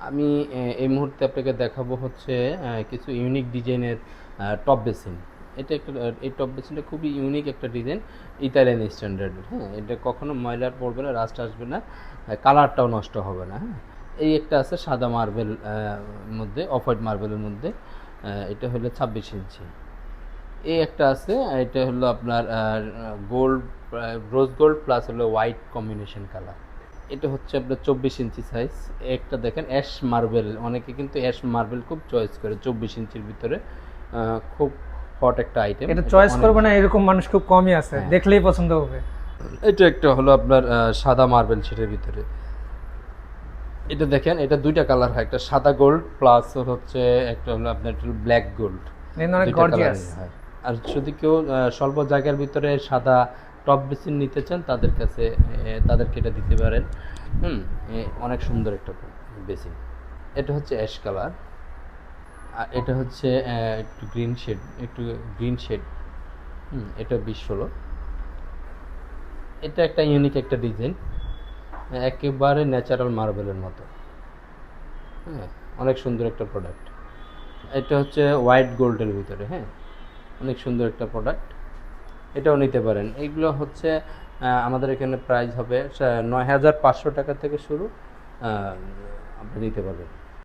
আমি এই মুহূর্তে আপনাকে দেখাবো হচ্ছে কিছু ইউনিক ডিজাইনের টপ বেসিন এটা একটা এই টপ বেসিনটা খুবই ইউনিক একটা ডিজাইন ইতালিয়ান স্ট্যান্ডার্ডের হ্যাঁ? এটা কখনো ময়লার পড়বে না রাস্ট আসবে না কালারটাও নষ্ট হবে না হ্যাঁ? এই একটা আছে সাদা মার্বেল মধ্যে অফ হোয়াইট মার্বেলের মধ্যে এটা হলো ছাব্বিশ ইঞ্চি। এই একটা আছে, এটা হলো আপনার গোল্ড রোজ গোল্ড প্লাস হলো হোয়াইট কম্বিনেশন কালার এটা হচ্ছে আপনার চব্বিশ ইঞ্চি সাইজ একটা দেখেন অ্যাশ মার্বেল অনেকে কিন্তু অ্যাশ মার্বেল খুব চয়েস করে চব্বিশ ইঞ্চির ভিতরে। খুব হট একটা আইটেম এটা চয়েস করবে না এরকম মানুষ খুব কমই আছে। হ্যাঁ। দেখলেই পছন্দ হবে। এটা একটা হলো আপনার সাদা মার্বেল সেটার ভিতরে। এটা দেখেন এটা দুইটা কালার হয়। একটা সাদা গোল্ড প্লাস হচ্ছে একটা হলো আপনার ব্ল্যাক গোল্ড অনেক গর্জিয়াস আর যদি কেউ স্বল্প জায়গার ভিতরে সাদা টপ বেসিন নিতে চান, তাদের কাছে তাদেরকে এটা দিতে পারেন। হুম অনেক সুন্দর একটা বেসিন এটা হচ্ছে অ্যাশ কালার। আর এটা হচ্ছে একটু গ্রিন শেড, একটু গ্রিন শেড। হুম, এটা বিশ ষোলো। এটা একটা ইউনিক একটা ডিজাইন। একেবারে ন্যাচারাল মার্বেলের মতো। হ্যাঁ অনেক সুন্দর একটা প্রোডাক্ট। এটা হচ্ছে হোয়াইট গোল্ডের ভিতরে হ্যাঁ। অনেক সুন্দর একটা প্রোডাক্ট। এটাও নিতে পারেন। এইগুলো হচ্ছে আমাদের এখানে প্রাইস হবে নয় হাজার পাঁচশো টাকা থেকে শুরু আপনি নিতে পারবেন।